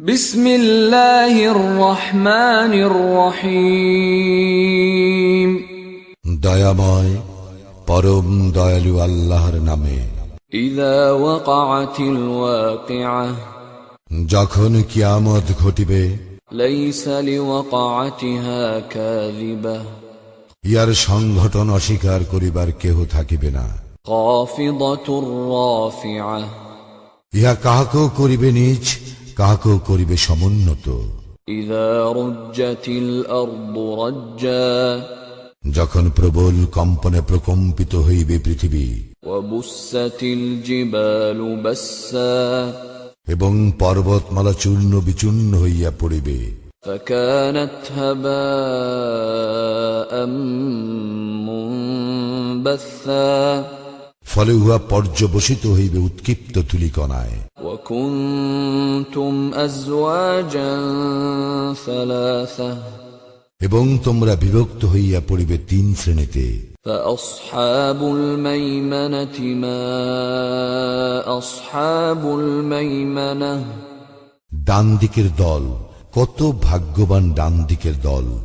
بسم الله الرحمن الرحيم দয়াময় পরম দয়ালু আল্লাহর নামে إذا وقعت الواقعة যখন কিয়ামত ঘটিবে ليس لوقعتها كاذبة ইয়ার সংঘটন অস্বীকার করিবার কেহ থাকিবে না خافضة رافعة ইহা কাহাকেও করিবে নিজ কাহাকেও করিবে সমুন্নত إذا رجت الأرض رجا যখন প্রবল কম্পনে প্রকম্পিত হইবে পৃথিবী وبست الجبال بسا এবং পর্বতমালা চূর্ণ বিচূর্ণ হইয়া পড়িবে فكانت هباء منبثا ফলে উহা পর্যবসিত হইবে উৎক্ষিপ্ত ধুলিকণায়। এবং তোমরা বিভক্ত হইয়া পড়িবে তিন শ্রেণীতে। ডান দিকের দল কত ভাগ্যবান ডান দিকের দল।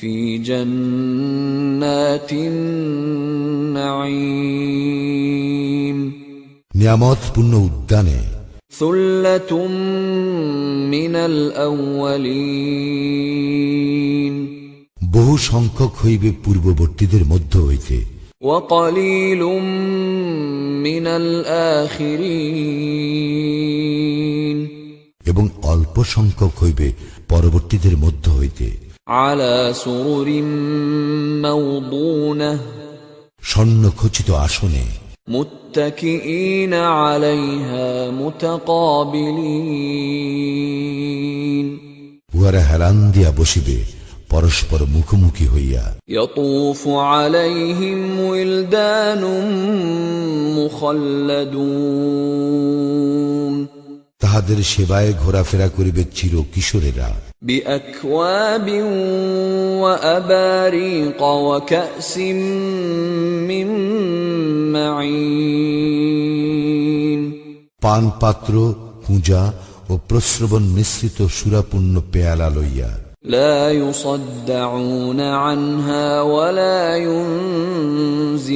في جنات النعيم নিয়ামতপূর্ণ উদ্যানে ثلة من الأولين বহু সংখ্যক হইবে পূর্ববর্তীদের মধ্য হইতে وقليل من الآخرين এবং অল্প সংখ্যক হইবে পরবর্তীদের মধ্য হইতে على سرر موضونة স্বর্ণখচিত আসনে মুত্তাকিন আলাইহা মুতাকাবিলিন উহারা হেলান দিয়া বসিবে পরস্পর মুখোমুখি হইয়া। ইয়াতুফু আলাইহিম উইলদানুম মুখাল্লাদুন তাহাদের সেবায় ঘোরাফেরা করিবে চির কিশোরেরা بأكواب وأباريق وكأس من معين পানপাত্র পূজা ও প্রশ্রবণ মিশ্রিত সুরাপূর্ণ পেয়ালা লইয়া لا يصدعون عنها ولا ينزفون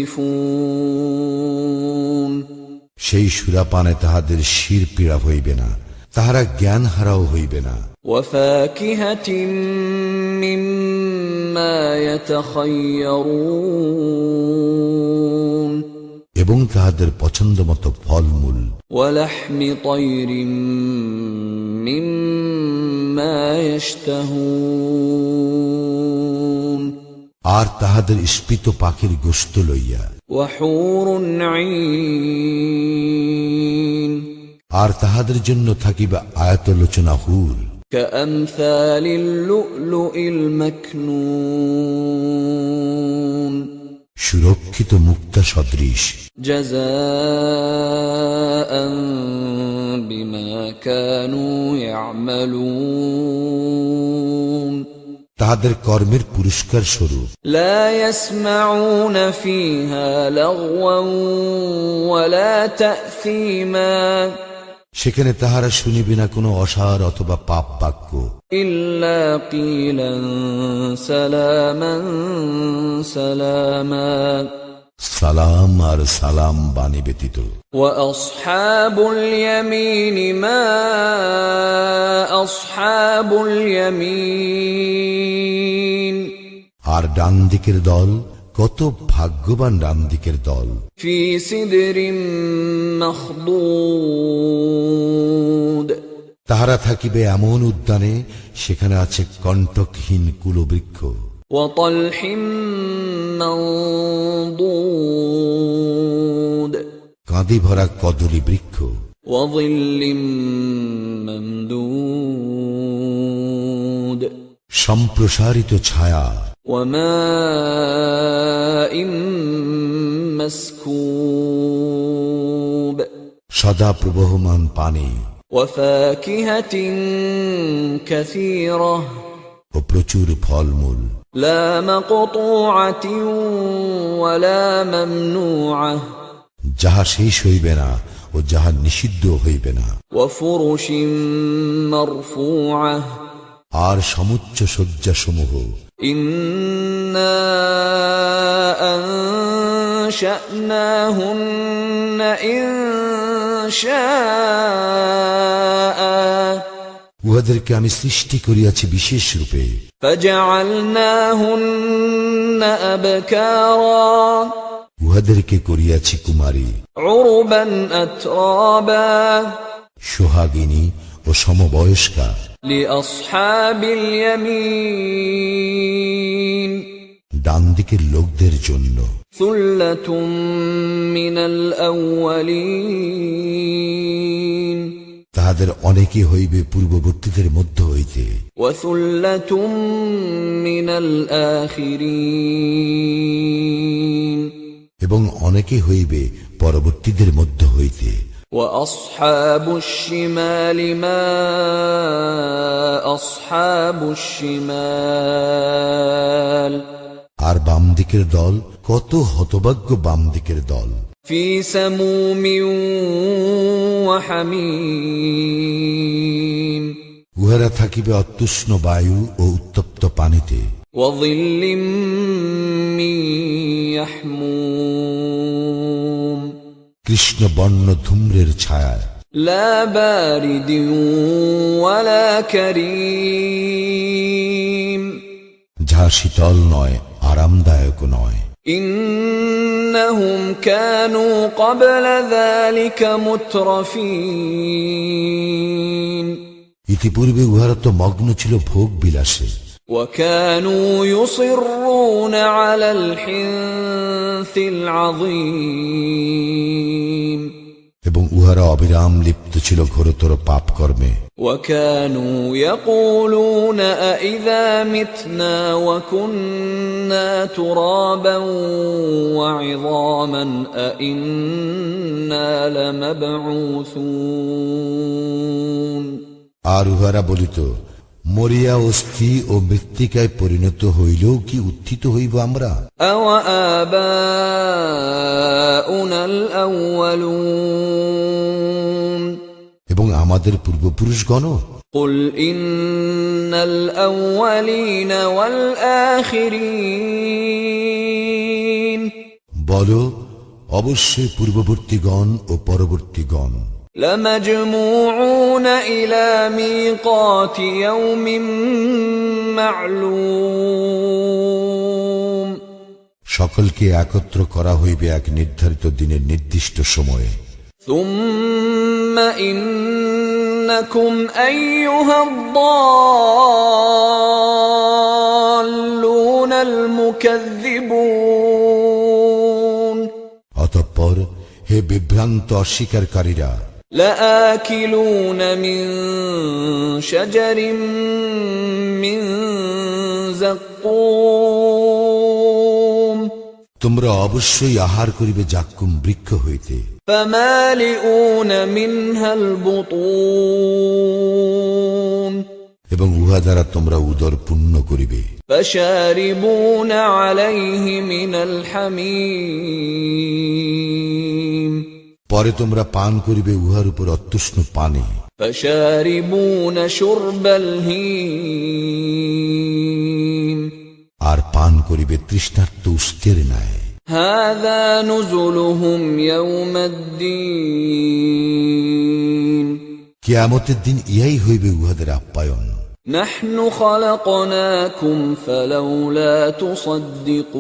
সেই সুরাপানে তাহাদের শির পীড়া হইবে না তাহারা জ্ঞান হারাও হইবে না। এবং তাহাদের পছন্দ মতো ফলমূল আর তাহাদের স্পিত পাখির গোস্ত লইয়া। وحور عين আর তাহাদের জন্য থাকিবা আয়াতলোচনা হুর كأمثال اللؤلؤ المكنون সুরক্ষিত মুক্তা সদৃশ جزاء بما كانوا يعملون তাদের কর্মের পুরস্কার স্বরূপ। সেখানে তাহারা শুনিবে না কোনো অসার অথবা পাপ বাক্য। সালাম আর সালাম বাণী ব্যতীত। ওয়া আসহাবুল ইয়ামিনি মা আর ডান দিকের দল কত ভাগ্যবান ডান দিকের দল। তাহারা থাকিবে এমন উদ্যানে সেখানে আছে কণ্টকহীন কুলবৃক্ষ। কাঁদি ভরা কদলী বৃক্ষ وظل ممدود সম্প্রসারিত ছায়া وماء مسكوب সদা প্রবহমান পানি وفاكهة كثيرة ও প্রচুর ফলমূল لا مقطوعة ولا ممنوعة যাহা শেষ হইবে না ও যাহা নিষিদ্ধ হইবে না وفرش مرفوعة আর সমুচ্চ শয্যাসমূহ إنا أنشأناهن إن شاء উহাদেরকে আমি সৃষ্টি করিয়াছি বিশেষ রূপে فجعلناهن أبكارا উহাদেরকে করিয়াছি কুমারী। সোহাগিনী ও সমবয়স্কা। ডান দিকের লোকদের জন্য। তাহাদের অনেকে হইবে পূর্ববর্তীদের মধ্য হইতে। মিনাল আখিরিন। এবং অনেকে হইবে পরবর্তীদের মধ্য হইতে وأصحاب الشمال ما أصحاب الشمال আর বাম দিকের দল কত হতভাগ্য বাম দিকের দল في سموم وحميم উহারা থাকিবে অত্যুষ্ণ বায়ু ও উত্তপ্ত পানিতে وظل من يحموم কৃষ্ণ বর্ণ ধূম্রের ছায়া لا بارد ولا كريم যাহা শীতল নয় আরামদায়ক নয় إنهم كانوا قبل ذلك مترفين ইতিপূর্বে উহারা তো মগ্ন ছিল ভোগ বিলাসে وكانوا يصرون على الحنث العظيم এবং উহারা অবিরাম লিপ্ত ছিল ঘোরতর পাপ কর্মে وكانوا يقولون أإذا متنا وكنا ترابا وعظاما أإنا لمبعوثون আর উহারা বলিত মরিয়া অস্থি ও মৃত্তিকায় পরিণত হইলেও কি উত্থিত হইব আমরা أوآباؤنا الأولون এবং আমাদের পূর্বপুরুষগণ قل إن الأولين والآخرين বলো অবশ্যই পূর্ববর্তীগণ ও পরবর্তীগণ لمجموعون إلى ميقات يوم معلوم সকলকে একত্র করা হইবে এক নির্ধারিত দিনের নির্দিষ্ট সময়ে ثم إنكم أيها الضالون المكذبون অতঃপর হে বিভ্রান্ত অস্বীকারীরা لآكلون من شجر من زقوم তোমরা অবশ্যই আহার করিবে জাক্কুম বৃক্ষ হইতে فمالئون منها البطون এবং উহা দ্বারা তোমরা উদর পূর্ণ করিবে فشاربون عليه من الحميم পরে তোমরা পান করিবে উহার উপর অত্যুষ্ণ পানি فشاربون شرب الهيم আর পান করিবে তৃষ্ণার্ত উষ্টের ন্যায় هذا نزلهم يوم الدين কিয়ামতের দিন ইহাই হইবে উহাদের আপ্যায়ন نحن خلقناكم فلولا تصدقون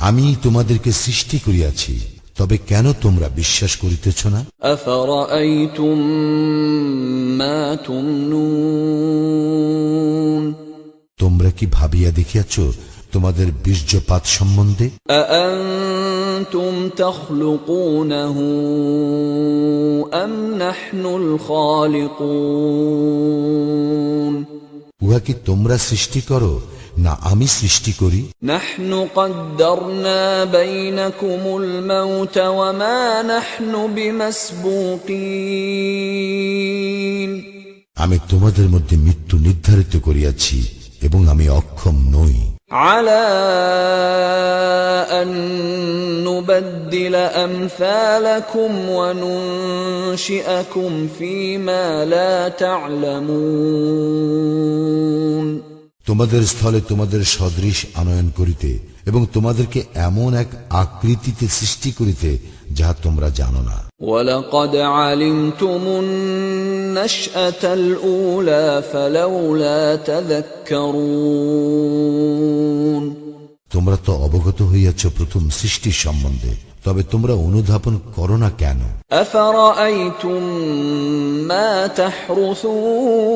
আমি তোমাদেরকে সৃষ্টি করিয়াছি তবে কেন তোমরা বিশ্বাস করিতেছ না? তোমরা কি ভাবিয়া দেখিয়াছ তোমাদের বীর্যপাত সম্বন্ধে? উহা কি তোমরা সৃষ্টি করো? না আমি সৃষ্টি করি نحن قدرنا بينكم الموت وما نحن بمسبوقين আমি তোমাদের মধ্যে মৃত্যু নির্ধারিত করিয়াছি এবং আমি অক্ষম নই على أن نبدل أمثالكم وننشئكم فيما لا تعلمون তোমাদের স্থলে তোমাদের সদৃশ আনয়ন করিতে এবং তোমাদেরকে এমন এক আকৃতিতে সৃষ্টি করিতে যাহা তোমরা জানো না ولقد علمتم النشأة الأولى فلولا تذكرون তোমরা তো অবগত হইয়াছ প্রথম সৃষ্টির সম্বন্ধে তবে তোমরা অনুধাবন করো না কেন أفرأيتم ما تحرثون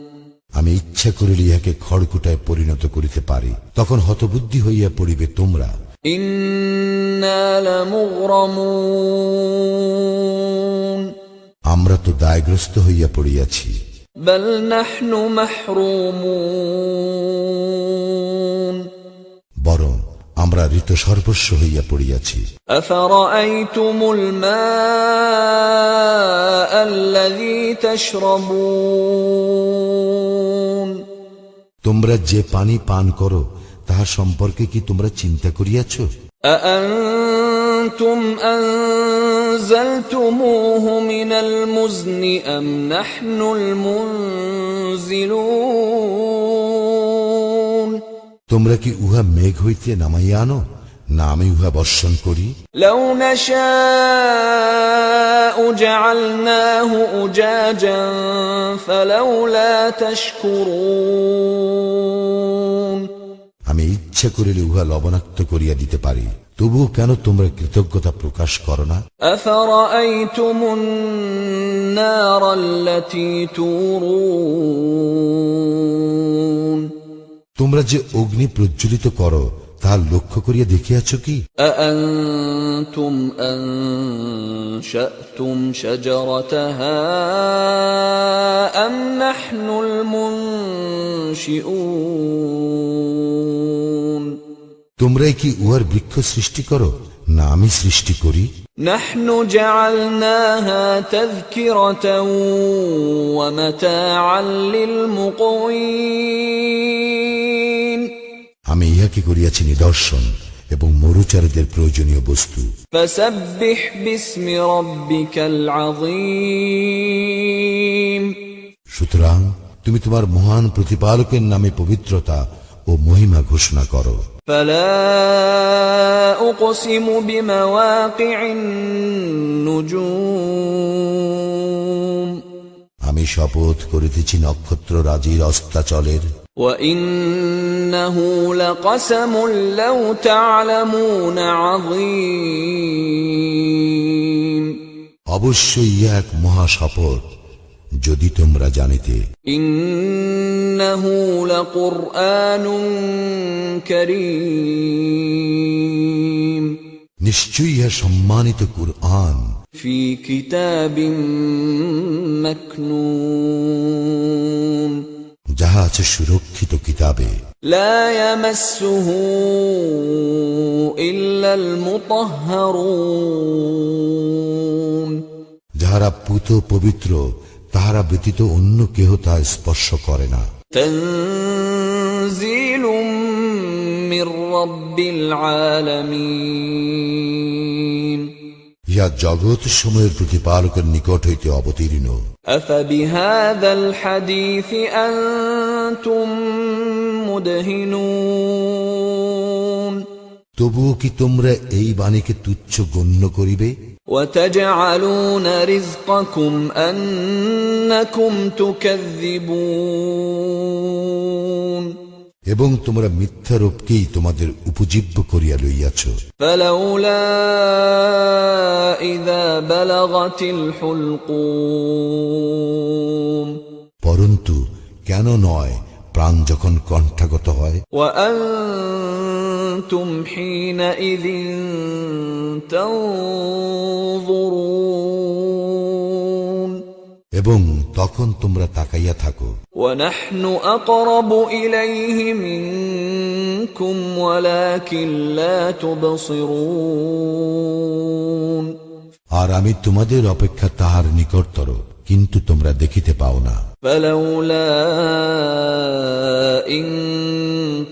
আমি ইচ্ছা করিলে ইহাকে খড়কুটায় পরিণত করিতে পারি। তখন হতবুদ্ধি হইয়া পড়িবে তোমরা। আমরা তো দায়গ্রস্ত হইয়া পড়িয়াছি। বরং আমরা ঋত সর্বস্ব হইয়া পড়িয়াছি। আল্লাযী তাশরাবুন। তোমরা যে পানি পান করো তাহার সম্পর্কে কি তোমরা চিন্তা করিয়াছ أأنتم أنزلتموه من المزن أم نحن المنزلون তোমরা কি উহা মেঘ হইতে নামাইয়া আনো না আমি উহা বর্ষণ করি لو نشاء جعلناه أجاجا فلولا تشكرون আমি ইচ্ছা করিলে উহা লবণাক্ত করিয়া দিতে পারি তবুও কেন তোমরা কৃতজ্ঞতা প্রকাশ করো না أفرأيتم النار التي تورون তোমরা যে অগ্নি প্রজ্বলিত করো তাহা লক্ষ্য করিয়া দেখিয়াছ কি أأنتم أنشأتم شجرتها أم نحن المنشئون তোমরাই কি উহার বৃক্ষ সৃষ্টি করো না আমি সৃষ্টি করি نحن جعلناها تذكرة ومتاعا للمقوين আমি ইহাকে করিয়াছি নিদর্শন এবং মরুচারীদের প্রয়োজনীয় বস্তু। সুতরাং তুমি তোমার মহান প্রতিপালকের নামে পবিত্রতা ও মহিমা ঘোষণা করো। আমি শপথ করিতেছি নক্ষত্র রাজির অস্তাচলের وإنه لقسم لو تعلمون عظيم অবশ্যই ইহা এক মহা শপথ যদি তোমরা জানিতে إنه لقرآن كريم নিশ্চয়ই ইহা সম্মানিত কুরআন في كتاب مكنون যাহা আছে সুরক্ষিত কিতাবে لا يمسه إلا المطهرون যাহারা পুত পবিত্র তাহারা ব্যতীত অন্য কেহ তা স্পর্শ করে না تنزيل من رب العالمين ইহা জগৎ সময়ের প্রতিপালকের নিকট হইতে অবতীর্ণ أفبهذا الحديث أنتم تدهنون তবুও কি তোমরা এই বাণীকে তুচ্ছ গণ্য করিবে وتجعلون رزقكم أنكم تكذبون এবং তোমরা মিথ্যা রূপকেই তোমাদের উপজীব্য করিয়া লইয়াছ। পরন্তু কেন নয় প্রাণ যখন কণ্ঠাগত হয়? হিন এবং তখন তোমরা তাকাইয়া থাকো। আর আমি তোমাদের অপেক্ষা তাহার নিকটতর কিন্তু তোমরা দেখিতে পাও না।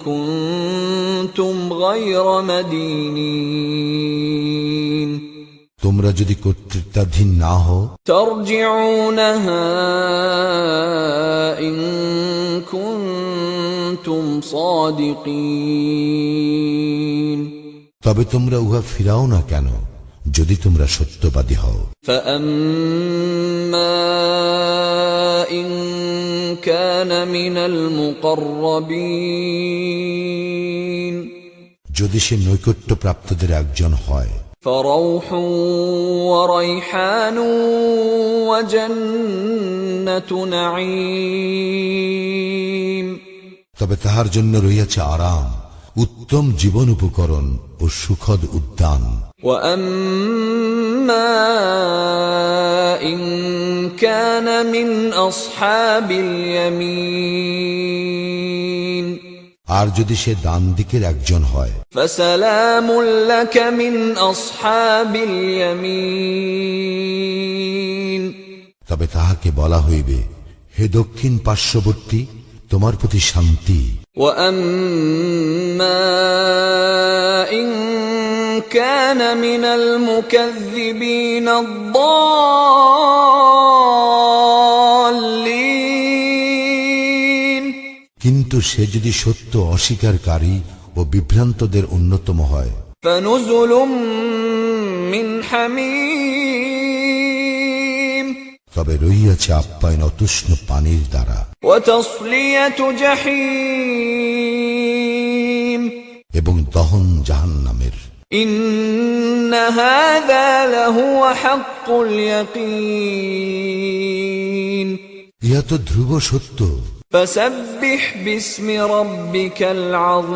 কুনতুম গায়রা মাদিনিন। তোমরা যদি কর্তৃত্বাধীন না হও। তবে তোমরা উহা ফিরাও না কেন যদি তোমরা সত্যবাদী হও। যদি সে নৈকট্য প্রাপ্তদের একজন হয় فروح وريحان وجنة نعيم তবে তাহার জন্য রইয়াছে আরাম উত্তম জীবন উপকরণ ও সুখদ উদ্যান واما ان كان من اصحاب اليمين আর যদি সে ডান দিকের একজন হয় فسلام لك من اصحاب اليمين তবে তাহাকে বলা হইবে হে দক্ষিণ পার্শ্ববর্তী তোমার প্রতি শান্তি واما ان كان من المكذبين الضالين কিন্তু সে যদি সত্য অস্বীকারী ও বিভ্রান্তদের অন্যতম হয়। তবে রইয়াছে আপ্যায়ন অতুষ্ণ পানির দ্বারা। এবং দহন জাহান নামের ইহা তো ধ্রুব সত্য। فسبح باسم ربك العظيم.